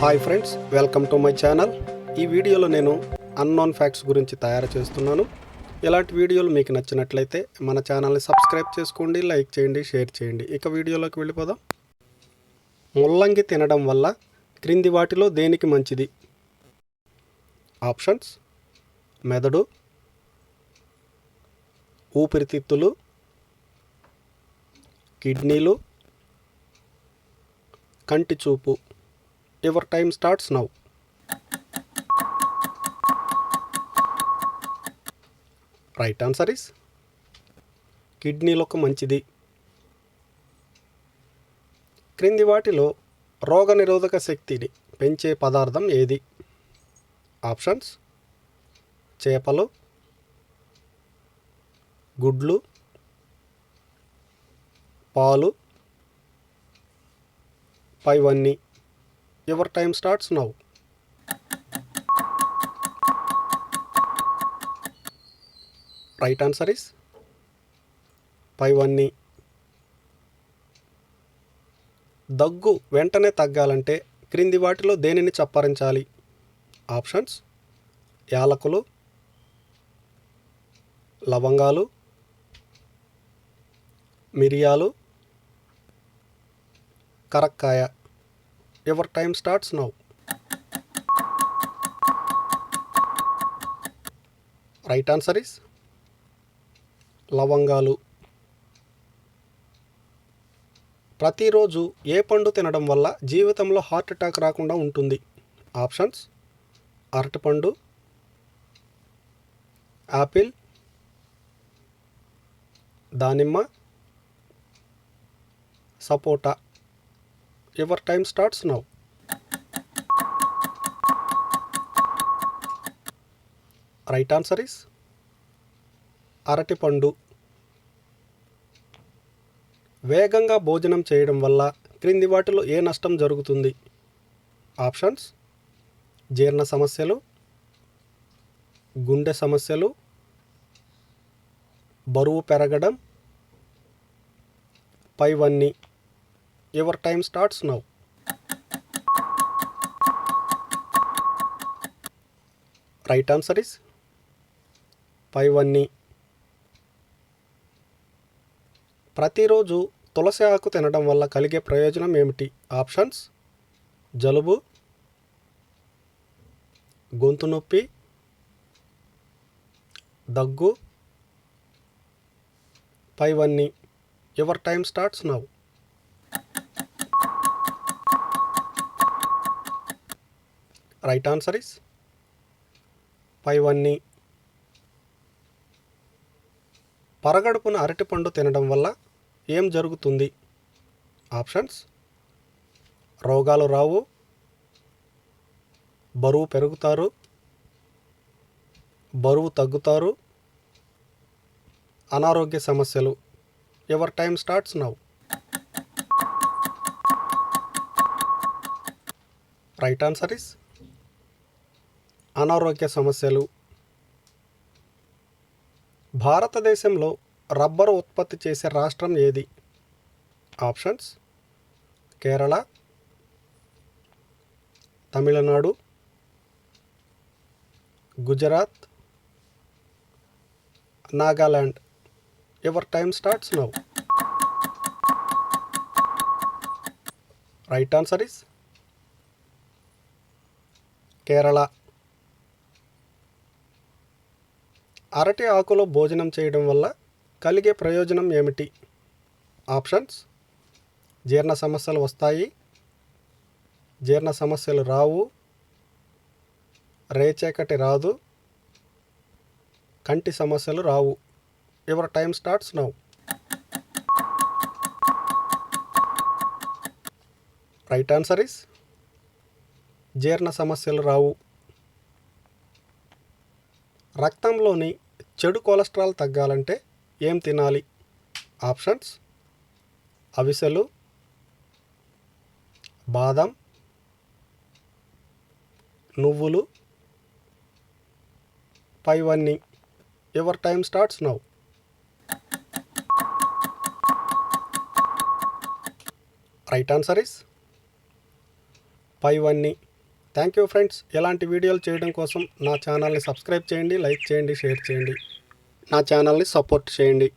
Hi friends welcome to my channel ఈ వీడియోలో నేను అన్నోన్ ఫ్యాక్ట్స్ గురించి తయారు చేస్తున్నాను. ఇలాంటి వీడియోలు మీకు నచ్చినట్లయితే మన ఛానల్ని సబ్స్క్రైబ్ చేసుకోండి లైక్ చేయండి షేర్ చేయండి. ఇక వీడియోలోకి వెళ్ళిపోదాం. ముల్లంగి తినడం వల్ల క్రింది వాటిలో దేనికి మంచిది? ఆప్షన్స్ మెదడు. ఊపిరితిత్తులు. కిడ్నీలు. కంటి చూపు your time starts now. Right answer is కిడ్నీలకు మంచిది. క్రింది వాటిలో రోగనిరోధక శక్తిని పెంచే పదార్థం ఏది? ఆప్షన్స్ చేపలు గుడ్లు పాలు పైవన్నీ. Your time starts now right answer is పైవన్నీ దగ్గు వెంటనే తగ్గాలంటే క్రింది వాటిలో దేనిని చప్పరించాలి? ఆప్షన్స్ యాలకులు లవంగాలు మిరియాలు కరక్కాయ. Your time starts now right answer is లవంగాలు. ప్రతిరోజు ఏ పండు తినడం వల్ల జీవితంలో హార్ట్ అటాక్ రాకుండా ఉంటుంది? ఆప్షన్స్ అరటిపండు యాపిల్ దానిమ్మ sapota. Your time starts now right answer is అరటిపండు వేగంగా భోజనం చేయడం వల్ల క్రింది వాటిలో ఏ నష్టం జరుగుతుంది? ఆప్షన్స్ జీర్ణ సమస్యలు. గుండె సమస్యలు. బరువు పెరగడం. పైవన్నీ. Your time starts now. Right answer is పైవన్నీ. ప్రతిరోజు తులసి ఆకు తినడం వల్ల కలిగే ప్రయోజనం ఏమిటి? ఆప్షన్స్. జలుబు. గొంతు నొప్పి. దగ్గు. పైవన్నీ. Your time starts now. Right answer is పైవన్నీ పరగడుపున అరటిపండు తినడం వల్ల ఏం జరుగుతుంది? ఆప్షన్స్ రోగాలు రావు. బరువు పెరుగుతారు. బరువు తగ్గుతారు. అనారోగ్య సమస్యలు. Your time starts now right answer is అనారోగ్య సమస్యలు. భారతదేశంలో రబ్బరు ఉత్పత్తి చేసే రాష్ట్రం ఏది? Options. Kerala. Tamil Nadu. Gujarat. Nagaland your time starts now. Right answer is Kerala. అరటి ఆకులో భోజనం చేయడం వల్ల కలిగే ప్రయోజనం ఏమిటి? ఆప్షన్స్. జీర్ణ సమస్యలు వస్తాయి. జీర్ణ సమస్యలు రావు. రేచేకటి రాదు. కంటి సమస్యలు రావు. Your time starts now. Right answer is జీర్ణ సమస్యలు రావు. రక్తంలోని చెడు కొలెస్ట్రాల్ తగ్గాలంటే ఏం తినాలి? ఆప్షన్స్. అవిసెలు. బాదం. నువ్వులు. పైవన్నీ. Your time starts now right answer is పైవన్నీ. థ్యాంక్ యూ ఫ్రెండ్స్ ఇలాంటి వీడియోలు చేయడం కోసం నా ఛానల్ని సబ్స్క్రైబ్ చేయండి లైక్ చేయండి షేర్ చేయండి. నా ఛానల్ని సపోర్ట్ చేయండి.